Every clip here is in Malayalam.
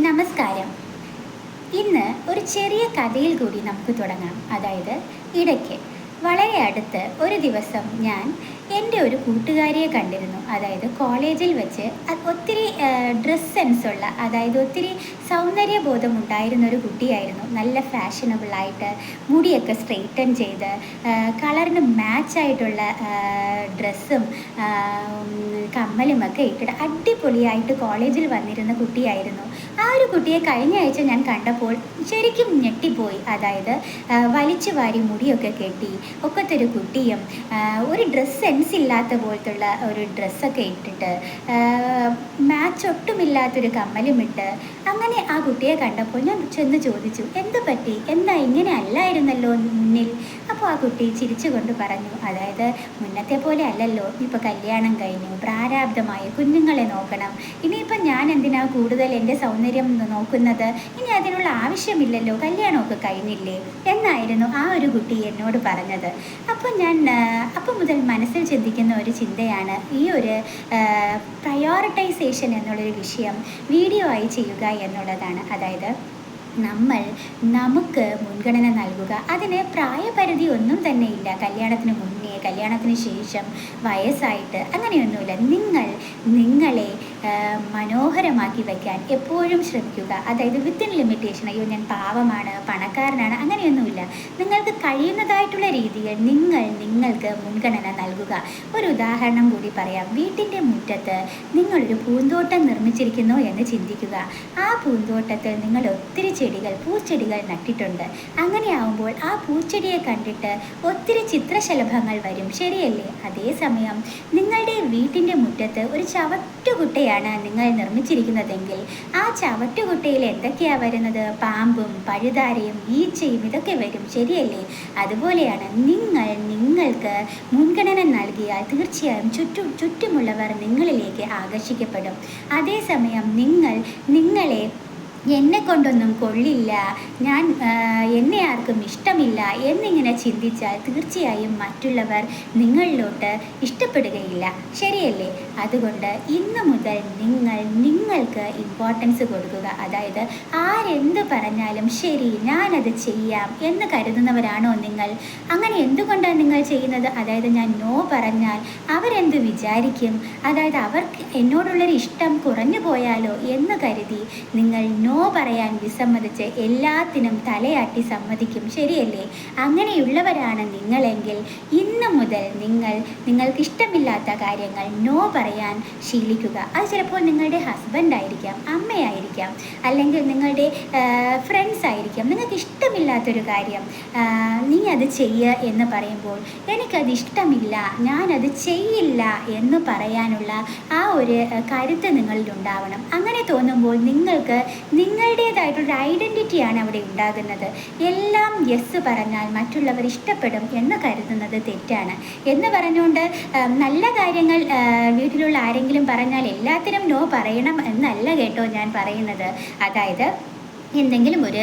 നമസ്കാരം. ഇന്ന് ഒരു ചെറിയ കഥയിൽ കൂടി നമുക്ക് തുടങ്ങാം. അതായത് ഇടയ്ക്ക്. വളരെ അടുത്ത് ഒരു ദിവസം ഞാൻ എന്റെ ഒരു കൂട്ടുകാരിയെ കണ്ടിരുന്നു. അതായത് കോളേജിൽ വെച്ച് ഒത്തിരി ഡ്രസ് സെൻസുള്ള അതായത് ഒത്തിരി സൗന്ദര്യബോധം ഉണ്ടായിരുന്ന ഒരു കുട്ടിയായിരുന്നു. നല്ല ഫാഷനബിളായിട്ട് മുടിയൊക്കെ സ്ട്രെയിറ്റൺ ചെയ്ത് കളറിന് മാച്ചായിട്ടുള്ള ഡ്രസ്സും കമ്മലുമൊക്കെ ഇട്ടിട്ട് അടിപൊളിയായിട്ട് കോളേജിൽ വന്നിരുന്ന കുട്ടിയായിരുന്നു. ആ ഒരു കുട്ടിയെ കഴിഞ്ഞ ആഴ്ച ഞാൻ കണ്ടപ്പോൾ ശരിക്കും ഞെട്ടിപ്പോയി. അതായത് വലിച്ചു വാരി മുടിയൊക്കെ കെട്ടി ഒക്കത്തൊരു കുട്ടിയും ഒരു ഡ്രസ്സ് സെൻസ് ഇല്ലാത്ത പോലത്തുള്ള ഒരു ഡ്രസ്സൊക്കെ ഇട്ടിട്ട് മാച്ച് ഒട്ടുമില്ലാത്തൊരു കമ്മലും ഇട്ട് അങ്ങനെ ആ കുട്ടിയെ കണ്ടപ്പോൾ ഞാൻ ചെന്ന് ചോദിച്ചു എന്ത് പറ്റി? എന്താ ഇങ്ങനെ അല്ലായിരുന്നല്ലോ മുന്നിൽ അപ്പോൾ ആ കുട്ടി ചിരിച്ചുകൊണ്ട് പറഞ്ഞു അതായത് മുന്നത്തെ പോലെ അല്ലല്ലോ ഇപ്പോൾ കല്യാണം കഴിഞ്ഞു പ്രാരാബ്ധമായി കുഞ്ഞുങ്ങളെ നോക്കണം. ഇനിയിപ്പം ഞാൻ എന്തിനാ കൂടുതൽ എന്റെ സൗന്ദര്യം നോക്കുന്നത്? ഇനി അതിനുള്ള ആവശ്യമില്ലല്ലോ കല്യാണമൊക്കെ കഴിഞ്ഞില്ലേ? എന്നായിരുന്നു ആ ഒരു കുട്ടി എന്നോട് പറഞ്ഞത്. അപ്പോൾ ഞാൻ അപ്പം മുതൽ മനസ്സിൽ ചിന്തിക്കുന്ന ഒരു ചിന്തയാണ് ഈ ഒരു പ്രയോറിറ്റൈസേഷൻ എന്നുള്ളൊരു വിഷയം വീഡിയോ ആയി ചെയ്യുക എന്നുള്ളതാണ്. അതായത് നമ്മൾ നമുക്ക് മുൻഗണന നൽകുക. അതിന് പ്രായപരിധി ഒന്നും തന്നെ ഇല്ല. കല്യാണത്തിന് മുന്നേ കല്യാണത്തിന് ശേഷം വയസ്സായിട്ട് അങ്ങനെയൊന്നുമില്ല. നിങ്ങൾ നിങ്ങളെ മനോഹരമാക്കി വയ്ക്കാൻ എപ്പോഴും ശ്രമിക്കുക. അതായത് വിത്തിൻ ലിമിറ്റേഷൻ അയ്യോ ഞാൻ പാവമാണ് പണക്കാരനാണ് അങ്ങനെയൊന്നുമില്ല. നിങ്ങൾക്ക് കഴിയുന്നതായിട്ടുള്ള രീതിയിൽ നിങ്ങൾ നിങ്ങൾക്ക് മുൻഗണന നൽകുക. ഒരു ഉദാഹരണം കൂടി പറയാം. വീട്ടിന്റെ മുറ്റത്ത് നിങ്ങളൊരു പൂന്തോട്ടം നിർമ്മിച്ചിരിക്കുന്നു എന്ന് ചിന്തിക്കുക. ആ പൂന്തോട്ടത്തിൽ നിങ്ങൾ ഒത്തിരി ചെടികൾ പൂച്ചെടികൾ നട്ടിട്ടുണ്ട്. അങ്ങനെയാവുമ്പോൾ ആ പൂച്ചെടിയെ കണ്ടിട്ട് ഒത്തിരി ചിത്രശലഭങ്ങൾ വരും. ശരിയല്ലേ? അതേസമയം നിങ്ങളുടെ വീട്ടിന്റെ മുറ്റത്ത് ഒരു ചവറ്റുകുട്ടയാണ് നിങ്ങൾ നിർമ്മിച്ചിരിക്കുന്നതെങ്കിൽ ആ ചവറ്റുകുട്ടയിൽ എന്തൊക്കെയാണ് വരുന്നത്? പാമ്പും പഴുതാരയും ഈച്ചയും ഇതൊക്കെ വരും. ശരിയല്ലേ? അതുപോലെയാണ് നിങ്ങൾ നിങ്ങൾക്ക് മുൻഗണന നൽകിയാൽ തീർച്ചയായും ചുറ്റും ചുറ്റുമുള്ളവർ നിങ്ങളിലേക്ക് ആകർഷിക്കപ്പെടും. അതേസമയം നിങ്ങൾ നിങ്ങളെ എന്നെ കൊണ്ടൊന്നും കൊള്ളില്ല. ഞാൻ എന്നെ ആർക്കും ഇഷ്ടമില്ല എന്നിങ്ങനെ ചിന്തിച്ചാൽ തീർച്ചയായും മറ്റുള്ളവർ നിങ്ങളിലോട്ട് ഇഷ്ടപ്പെടുകയില്ല. ശരിയല്ലേ? അതുകൊണ്ട് ഇന്ന് മുതൽ നിങ്ങൾ നിങ്ങൾക്ക് ഇമ്പോർട്ടൻസ് കൊടുക്കുക. അതായത് ആരെന്ത് പറഞ്ഞാലും ശരി ഞാനത് ചെയ്യാം എന്ന് കരുതുന്നവരാണോ നിങ്ങൾ? അങ്ങനെ എന്തുകൊണ്ടാണ് നിങ്ങൾ ചെയ്യുന്നത്? അതായത് ഞാൻ നോ പറഞ്ഞാൽ അവരെന്ത് വിചാരിക്കും? അതായത് അവർക്ക് എന്നോടുള്ളൊരു ഇഷ്ടം കുറഞ്ഞു പോയാലോ എന്ന് കരുതി നിങ്ങൾ നോ പറയാൻ വിസമ്മതിച്ച് എല്ലാത്തിനും തലയാട്ടി സമ്മതിക്കും. ശരിയല്ലേ? അങ്ങനെയുള്ളവരാണ് നിങ്ങളെങ്കിൽ ഇന്ന് മുതൽ നിങ്ങൾ നിങ്ങൾക്ക് ഇഷ്ടമില്ലാത്ത കാര്യങ്ങൾ നോ പറയാൻ ശീലിക്കുക. അത് ചിലപ്പോൾ നിങ്ങളുടെ ഹസ്ബൻഡ് ആയിരിക്കാം അമ്മയായിരിക്കാം അല്ലെങ്കിൽ നിങ്ങളുടെ ഫ്രണ്ട്സ് ആയിരിക്കാം. നിങ്ങൾക്ക് ഇഷ്ടമില്ലാത്തൊരു കാര്യം നീ അത് ചെയ്യുക എന്ന് പറയുമ്പോൾ എനിക്കത് ഇഷ്ടമില്ല ഞാനത് ചെയ്യില്ല എന്ന് പറയാനുള്ള ആ ഒരു കരുത്ത് നിങ്ങളിൽ ഉണ്ടാവണം അങ്ങനെ തോന്നുമ്പോൾ നിങ്ങൾക്ക് നിങ്ങളുടേതായിട്ടൊരു ഐഡന്റിറ്റിയാണ് അവിടെ ഉണ്ടാകുന്നത്. എല്ലാം യെസ് പറഞ്ഞാൽ മറ്റുള്ളവർ ഇഷ്ടപ്പെടും എന്ന് കരുതുന്നത് തെറ്റാണ്. എന്ന് പറഞ്ഞുകൊണ്ട് നല്ല കാര്യങ്ങൾ വീട്ടിലുള്ള ആരെങ്കിലും പറഞ്ഞാൽ എല്ലാത്തിനും നോ പറയണം എന്നല്ല കേട്ടോ ഞാൻ പറയുന്നത്. അതായത് എന്തെങ്കിലും ഒരു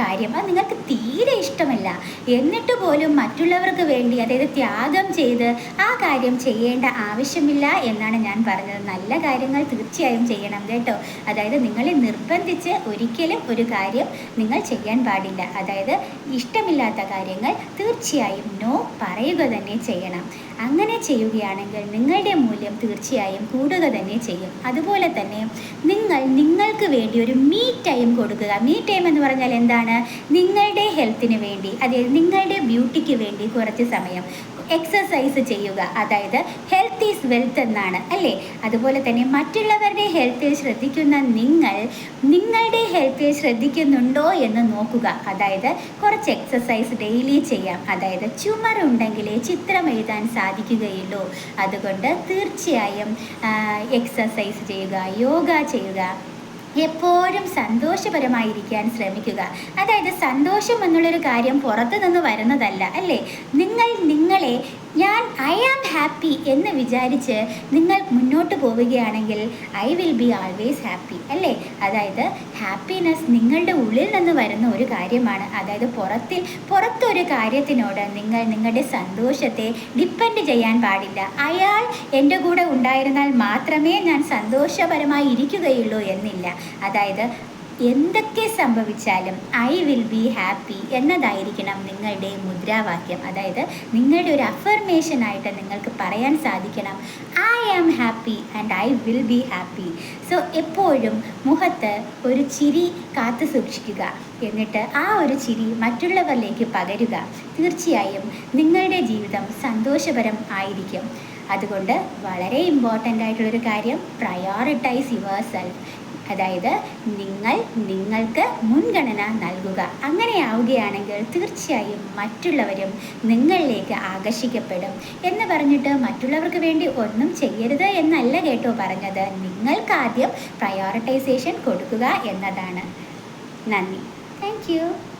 കാര്യം. അത് നിങ്ങൾക്ക് തീരെ ഇഷ്ടമല്ല. എന്നിട്ട് പോലും മറ്റുള്ളവർക്ക് വേണ്ടി അതായത് ത്യാഗം ചെയ്ത് ആ കാര്യം ചെയ്യേണ്ട ആവശ്യമില്ല എന്നാണ് ഞാൻ പറഞ്ഞത്. നല്ല കാര്യങ്ങൾ തീർച്ചയായും ചെയ്യണം കേട്ടോ. അതായത് നിങ്ങളെ നിർബന്ധിച്ച് ഒരിക്കലും ഒരു കാര്യം നിങ്ങൾ ചെയ്യാൻ പാടില്ല. അതായത് ഇഷ്ടമില്ലാത്ത കാര്യങ്ങൾ തീർച്ചയായും നോ പറയുക തന്നെ ചെയ്യണം. അങ്ങനെ ചെയ്യുകയാണെങ്കിൽ നിങ്ങളുടെ മൂല്യം തീർച്ചയായും കൂടുക തന്നെ ചെയ്യും. അതുപോലെ തന്നെ നിങ്ങൾ നിങ്ങൾക്ക് വേണ്ടി ഒരു മീ ടൈം കൊടുക്കുക. മീ ടൈം എന്ന് പറഞ്ഞാൽ എന്താണ്? നിങ്ങളുടെ ഹെൽത്തിന് വേണ്ടി അതായത് നിങ്ങളുടെ ബ്യൂട്ടിക്ക് വേണ്ടി കുറച്ച് സമയം എക്സസൈസ് ചെയ്യുക. അതായത് ഹെൽത്ത് ഈസ് വെൽത്ത് എന്നാണ് അല്ലേ? അതുപോലെ തന്നെ മറ്റുള്ളവരുടെ ഹെൽത്തിൽ ശ്രദ്ധിക്കുന്ന നിങ്ങൾ നിങ്ങളുടെ ഹെൽത്തിൽ ശ്രദ്ധിക്കുന്നുണ്ടോ എന്ന് നോക്കുക. അതായത് കുറച്ച് എക്സസൈസ് ഡെയിലി ചെയ്യാം. അതായത് ചുമറുണ്ടെങ്കിലേ ചിത്രം എഴുതാൻ സാധിക്കുകയുള്ളൂ. അതുകൊണ്ട് തീർച്ചയായും എക്സസൈസ് ചെയ്യുക യോഗ ചെയ്യുക. എപ്പോഴും സന്തോഷപരമായിരിക്കാൻ ശ്രമിക്കുക. അതായത് സന്തോഷം എന്നുള്ളൊരു കാര്യം പുറത്തു നിന്ന് വരുന്നതല്ല അല്ലേ? നിങ്ങൾ നിങ്ങളെ ഞാൻ ഐ ആം ഹാപ്പി എന്ന് വിചാരിച്ച് നിങ്ങൾ മുന്നോട്ട് പോവുകയാണെങ്കിൽ I will be always happy അല്ലേ? അതായത് ഹാപ്പിനെസ് നിങ്ങളുടെ ഉള്ളിൽ നിന്ന് വരുന്ന ഒരു കാര്യമാണ്. അതായത് പുറത്തിൽ പുറത്തൊരു കാര്യത്തിനോട് നിങ്ങൾ നിങ്ങളുടെ സന്തോഷത്തെ ഡിപ്പെൻഡ് ചെയ്യാൻ പാടില്ല. അയാൾ എന്റെ കൂടെ ഉണ്ടായിരുന്നാൽ മാത്രമേ ഞാൻ സന്തോഷപരമായി ഇരിക്കുകയുള്ളൂ എന്നില്ല. അതായത് എന്തൊക്കെ സംഭവിച്ചാലും ഐ വിൽ ബി ഹാപ്പി എന്നതായിരിക്കണം നിങ്ങളുടെ മുദ്രാവാക്യം. അതായത് നിങ്ങളുടെ ഒരു അഫർമേഷനായിട്ട് നിങ്ങൾക്ക് പറയാൻ സാധിക്കണം. I am happy and I will be happy so എപ്പോഴും മുഖത്ത് ഒരു ചിരി കാത്തു സൂക്ഷിക്കുക. എന്നിട്ട് ആ ഒരു ചിരി മറ്റുള്ളവരിലേക്ക് പകരുക. തീർച്ചയായും നിങ്ങളുടെ ജീവിതം സന്തോഷപരം ആയിരിക്കും. അതുകൊണ്ട് വളരെ ഇമ്പോർട്ടന്റ് ആയിട്ടുള്ളൊരു കാര്യം പ്രയോറിറ്റൈസ് യുവർ സെൽഫ് അതായത് നിങ്ങൾ നിങ്ങൾക്ക് മുൻഗണന നൽകുക. അങ്ങനെയാവുകയാണെങ്കിൽ തീർച്ചയായും മറ്റുള്ളവരും നിങ്ങളിലേക്ക് ആകർഷിക്കപ്പെടും എന്ന് പറഞ്ഞിട്ട് മറ്റുള്ളവർക്ക് വേണ്ടി ഒന്നും ചെയ്യരുത് എന്നല്ല കേട്ടോ പറഞ്ഞത്. നിങ്ങൾക്കാദ്യം പ്രയോറിറ്റൈസേഷൻ കൊടുക്കുക എന്നതാണ്. നന്ദി. താങ്ക്